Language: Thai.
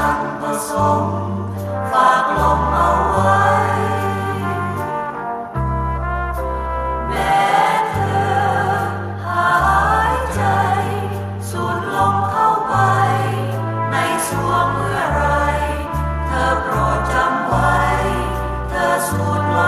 ฉันผสมฝากลมเอาไว้ แม้เธอหายใจ สูดลมเข้าไป ในสวงเมื่อไร เธอโปรดจำไว้ เธอสูดลม